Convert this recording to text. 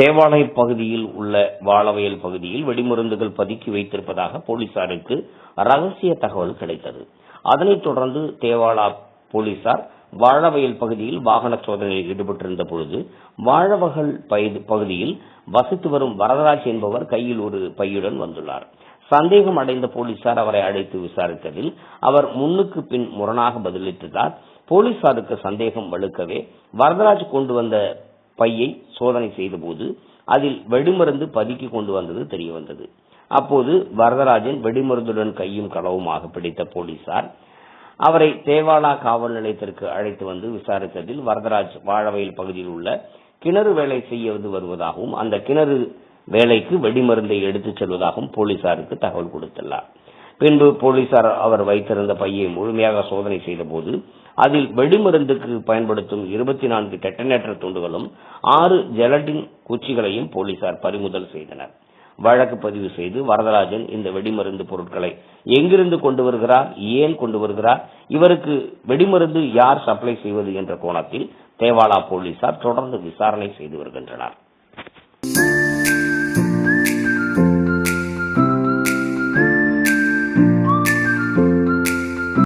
தேவாலய பகுதியில் உள்ள வாழவயல் பகுதியில் வெடிமருந்துகள் பதுக்கி வைத்திருப்பதாக போலீசாருக்கு ரகசிய தகவல் கிடைத்தது. அதனைத் தொடர்ந்து தேவாலா போலீசார் வாழவயல் பகுதியில் வாகன சோதனையில் ஈடுபட்டிருந்த பொழுது வாழவகல் பகுதியில் வசித்து வரும் வரதராஜ் என்பவர் கையில் ஒரு பையுடன் வந்துள்ளார். சந்தேகம் அடைந்த போலீசார் அவரை அழைத்து விசாரித்ததில் அவர் முன்னுக்கு பின் முரணாக பதிலளித்ததால் போலீசாருக்கு சந்தேகம் வலுக்கவே வரதராஜ் கொண்டு வந்த பையை சோதனை செய்தபோது அதில் வெடிமருந்து பதுக்கி கொண்டு வந்தது தெரியவந்தது அப்போது வரதராஜன் வெடிமருந்துடன் கையும் களவுமாக பிடித்த போலீசார் அவரை தேவாலா காவல் நிலையத்திற்கு அழைத்து வந்து விசாரித்ததில் வரதராஜ் வாழவயல் பகுதியில் உள்ள கிணறு வேலை செய்வது வருவதாகவும் அந்த கிணறு வேலைக்கு வெடிமருந்தை எடுத்துச் செல்வதாகவும் போலீசாருக்கு தகவல் கொடுத்துள்ளார். பின்பு போலீசார் அவர் வைத்திருந்த பையை முழுமையாக சோதனை செய்தபோது அதில் வெடிமருந்துக்கு பயன்படுத்தும் இருபத்தி நான்கு டெட்டனேட்டர் துண்டுகளும் ஆறு ஜெலட்டின் குச்சிகளையும் போலீசார் பறிமுதல் செய்தனர். வழக்கு பதிவு செய்து வரதராஜன் இந்த வெடிமருந்து பொருட்களை எங்கிருந்து கொண்டு வருகிறார் ஏன் கொண்டு வருகிறார் இவருக்கு வெடிமருந்து யார் சப்ளை செய்வது என்ற கோணத்தில் தேவாலா போலீசார் தொடர்ந்து விசாரணை செய்து வருகின்றனர்.